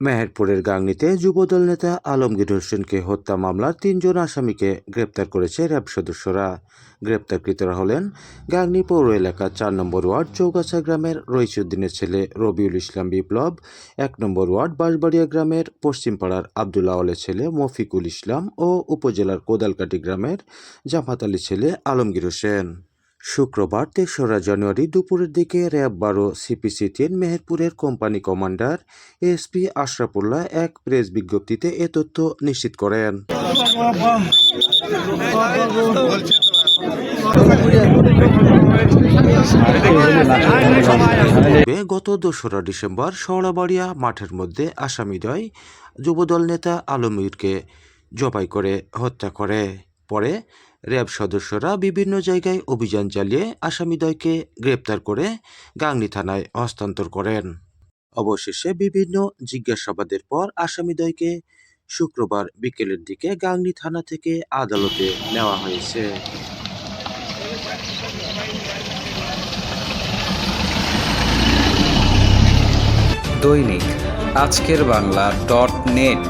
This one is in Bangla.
মেহেরপুরের গাংনীতে যুবদল নেতা আলমগীর হোসেনকে হত্যা মামলার তিনজন আসামিকে গ্রেপ্তার করেছে র্যাব সদস্যরা। গ্রেপ্তারকৃতরা হলেন গাংনী পৌর এলাকার চার নম্বর ওয়ার্ড চৌগাছা গ্রামের রইসুদ্দিনের ছেলে রবিউল ইসলাম বিপ্লব, এক নম্বর ওয়ার্ড বাঁশবাড়িয়া গ্রামের পশ্চিমপাড়ার আবদুল্লা আওয়ালের ছেলে মফিকুল ইসলাম ও উপজেলার কোদালকাটি গ্রামের জামাত আলী ছেলে আলমগীর হোসেন। শুক্রবার তেসরা জানুয়ারি দুপুরের দিকে র্যাব বারো সিপিসি তিন মেহেরপুরের কোম্পানি কমান্ডার এসপি আশরাফুল্লাহ এক প্রেস বিজ্ঞপ্তিতে এ তথ্য নিশ্চিত করেন। গত দোসরা ডিসেম্বর শেওড়াবাড়িয়া মাঠের মধ্যে আসামিদ্বয় যুবদল নেতা আলমগীরকে জবাই করে হত্যা করে। পরে র্যাব সদস্যরা বিভিন্ন জায়গায় অভিযান চালিয়ে আসামিদ্বয়কে গ্রেপ্তার করে গাংনী থানায় হস্তান্তর করেন। অবশেষে বিভিন্ন জিজ্ঞাসাবাদের পর আসামিদ্বয়কে শুক্রবার বিকেলের দিকে গাংনি থানা থেকে আদালতে নেওয়া হয়েছে। দৈনিক আজকের বাংলা ডট নেট